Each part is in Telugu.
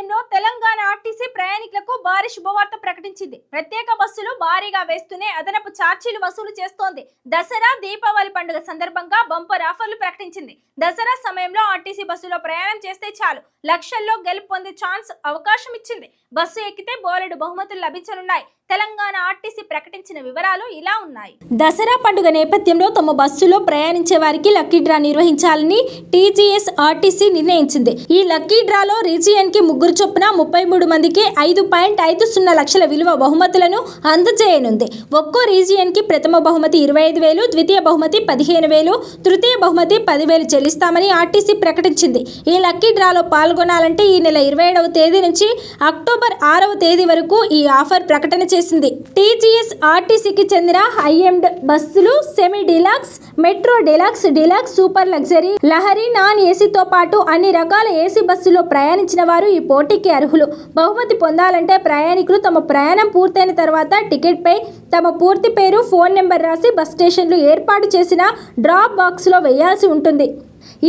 నేపథ్యంలో తెలంగాణ ఆర్టీసీ ప్రయాణికులకు భారీ శుభవార్త ప్రకటించింది. ప్రత్యేక బస్సులు భారీగా వేస్తూనే అదనపు ఛార్జీలు వసూలు చేస్తోంది. దసరా దీపావళి పండుగ సందర్భంగా బంపర్ ఆఫర్లు ప్రకటించింది. దసరా సమయంలో ఆర్టీసీ బస్సులో ప్రయాణం చేస్తే చాలు. లక్షల్లో గెలుపు పొందే ఛాన్స్ అవకాశం ఇచ్చింది. బస్సు ఎక్కితే బోలెడు బహుమతులు లభించనున్నాయి. తెలంగాణ ఆర్టీసీ ప్రకటించిన వివరాలు ఇలా ఉన్నాయి. దసరా పండుగ నేపథ్యంలో తమ బస్సులో ప్రయాణించే వారికి లక్కీ డ్రా నిర్వహించాలని టీజీఎస్ ఆర్టీసీ నిర్ణయించింది. ఈ లక్కీ డ్రాలో రీజియన్కి ముగ్గురు చొప్పున ముప్పై మూడు మందికి ఐదు పాయింట్ ఐదు సున్నా లక్షల విలువ బహుమతులను అందజేయనుంది. ఒక్కో రీజియన్కి ప్రథమ బహుమతి ఇరవై ఐదు వేలు ద్వితీయ బహుమతి పదిహేను వేలు తృతీయ బహుమతి పదివేలు చెల్లిస్తామని ఆర్టీసీ ప్రకటించింది. ఈ లక్కీ డ్రాలో పాల్గొనాలంటే ఈ నెల ఇరవై ఏడవ తేదీ నుంచి అక్టోబర్ ఆరవ తేదీ వరకు ఈ ఆఫర్ ప్రకటన చేసింది. టీజీఎస్ ఆర్టీసీకి చెందిన హైఎండ్ బస్సులు semi deluxe metro deluxe deluxe super luxury Lahari non ఏసీతో పాటు అన్ని రకాల ఏసీ బస్సులో ప్రయాణించిన వారు ఈ పోటీకి అర్హులు. బహుమతి పొందాలంటే ప్రయాణికులు తమ ప్రయాణం పూర్తయిన తర్వాత టికెట్పై తమ పూర్తి పేరు ఫోన్ నెంబర్ రాసి బస్ స్టేషన్లు ఏర్పాటు చేసిన డ్రాప్ బాక్స్లో వేయాల్సి ఉంటుంది.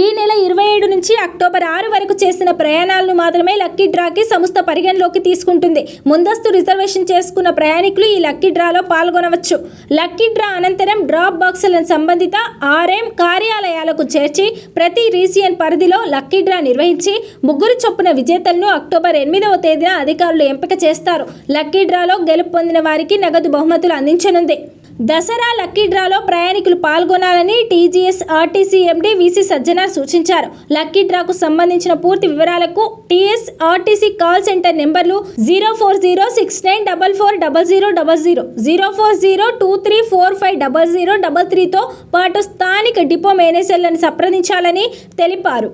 ఈ నెల ఇరవై ఏడు నుంచి అక్టోబర్ ఆరు వరకు చేసిన ప్రయాణాలను మాత్రమే లక్కీ డ్రాకి సంస్థ పరిగణలోకి తీసుకుంటుంది. ముందస్తు రిజర్వేషన్ చేసుకున్న ప్రయాణికులు ఈ లక్కీ డ్రాలో పాల్గొనవచ్చు. లక్కీ డ్రా అనంతరం డ్రాప్ బాక్సులను సంబంధిత ఆర్ఎం కార్యాలయాలకు చేర్చి ప్రతి రీజియన్ పరిధిలో లక్కీ డ్రా నిర్వహించి ముగ్గురు చొప్పున విజేతలను అక్టోబర్ ఎనిమిదవ తేదీన అధికారులు ఎంపిక చేస్తారు. లక్కీ డ్రాలో గెలుపు పొందిన వారికి నగదు బహుమతులు అందించనుంది. దసరా లక్కీ డ్రాలో ప్రయాణికులు పాల్గొనాలని TGS RTC MD VC Sajjanar సూచించారు. లక్కీ డ్రాకు సంబంధించిన పూర్తి వివరాలకు టీఎస్ ఆర్టీసీ కాల్ సెంటర్ నెంబర్లు zero four zero six nine double four double zero double zero zero four zero two three four five double zero double త్రీతో పాటు స్థానిక డిపో మేనేజర్లను సంప్రదించాలని తెలిపారు.